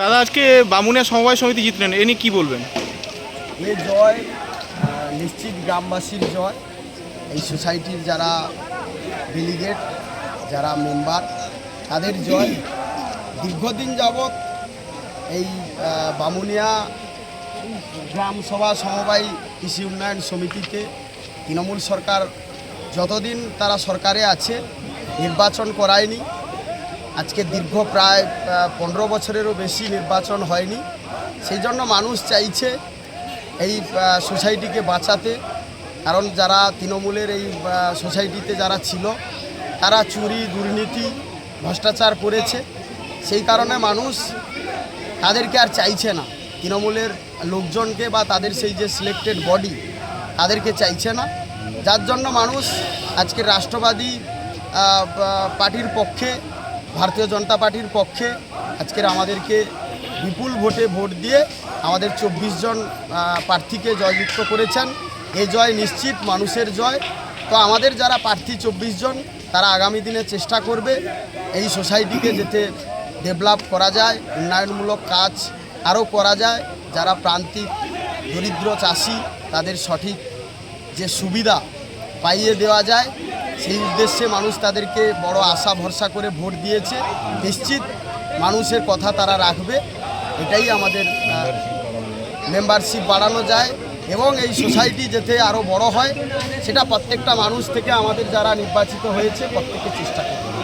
দাদা, আজকে বামুনিয়া সমবায় সমিতি জিতলেন, এ নিয়ে কী বলবেন? এ জয় নিশ্চিত গ্রামবাসীর জয়। এই সোসাইটির যারা ডেলিগেট যারা মেম্বার তাদের জয়। দীর্ঘদিন যাবৎ এই বামুনিয়া গ্রাম সভা সমবায় কৃষি উন্নয়ন সমিতিতে তৃণমূল সরকার যতদিন তারা সরকারে আছে, নির্বাচন করায়নি। আজকে দীর্ঘ প্রায় পনেরো বছরেরও বেশি নির্বাচন হয়নি। সেই জন্য মানুষ চাইছে এই সোসাইটিকে বাঁচাতে। কারণ যারা তৃণমূলের এই সোসাইটিতে যারা ছিল, তারা চুরি, দুর্নীতি, ভ্রষ্টাচার করেছে। সেই কারণে মানুষ তাদেরকে আর চাইছে না। তৃণমূলের লোকজনকে বা তাদের সেই যে সিলেক্টেড বডি তাদেরকে চাইছে না। যার জন্য মানুষ আজকে রাষ্ট্রবাদী পার্টির পক্ষে ভারতীয় জনতা পার্টির পক্ষে আজকের আমাদেরকে বিপুল ভোটে ভোট দিয়ে আমাদের চব্বিশ জন প্রার্থীকে জয়যুক্ত করেছেন। এ জয় নিশ্চিত, মানুষের জয়। তো আমাদের যারা প্রার্থী চব্বিশ জন, তারা আগামী দিনে চেষ্টা করবে এই সোসাইটিকে যেতে ডেভেলপ করা যায়, উন্নয়নমূলক কাজ আরও করা যায়। যারা প্রান্তিক দরিদ্র চাষি, তাদের সঠিক যে সুবিধা পাইয়ে দেওয়া যায়। সেই উদ্দেশ্যে মানুষ তাদেরকে বড় আশা, ভরসা করে ভোট দিয়েছে। নিশ্চিত মানুষের কথা তারা রাখবে। এটাই আমাদের মেম্বারশিপ বাড়ানো যায় এবং এই সোসাইটি যেতে আরও বড় হয়, সেটা প্রত্যেকটা মানুষ থেকে আমাদের যারা নির্বাচিত হয়েছে প্রত্যেকে চেষ্টা করবে।